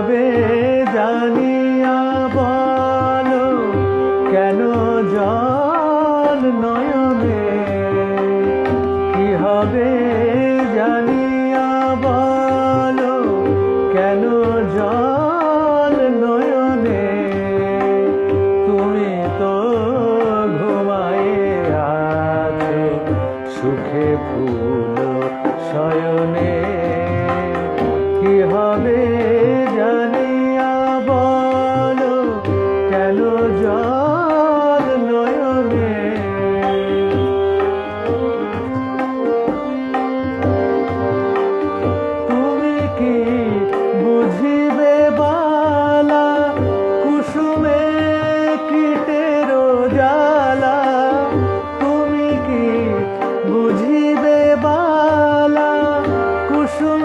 তবে জানিয়া বল কেন জল নয়নে? কি হবে জানিয়া বল কেন জল নয়নে? তুমি তো ঘুমায়ে আছো, সুখে ভুল শয়নে। হবে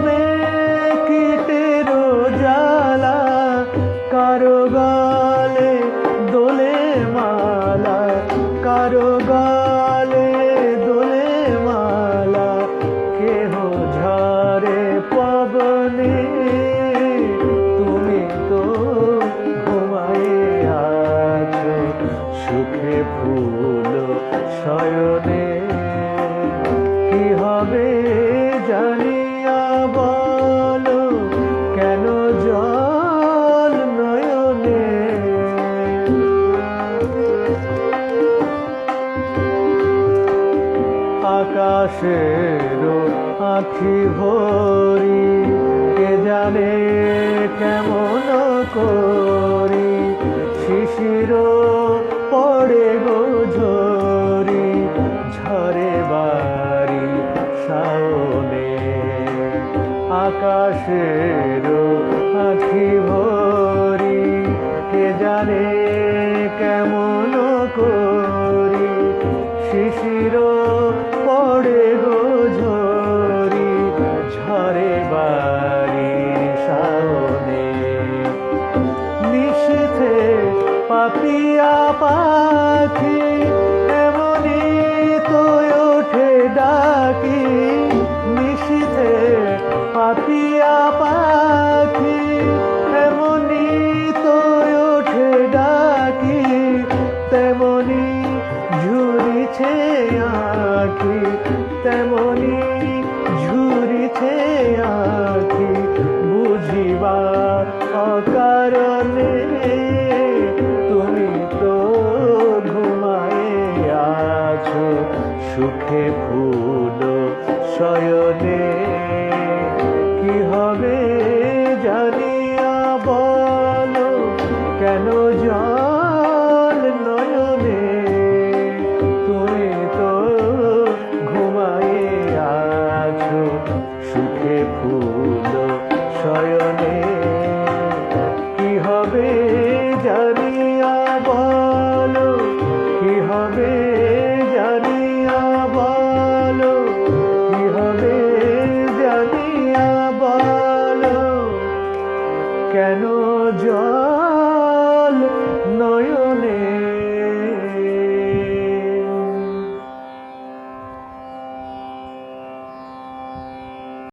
কুসুমে আকাশের আখি ভরি, কে জানে কেমন করি শিশির পড়ে গো ঝরি ঝরে বাড়ি শাওনে। আকাশের আখি ভরি পাপিয়া পাখি এমনি তো ওঠে ডাকি। নিশীথে পাপিয়া পাখি এমনি তো ওঠে ডাকি। তেমনি ঝুরিছে আখি তেমনি ঝুরিছে আখি। বুঝিবার অকারণে সুখে ফুল শয়নে, কি হবে জানিয়া বলো, কেন জল নয়নে? তুমি তো ঘুমায়ে আছো, সুখে ফুল শয়নে।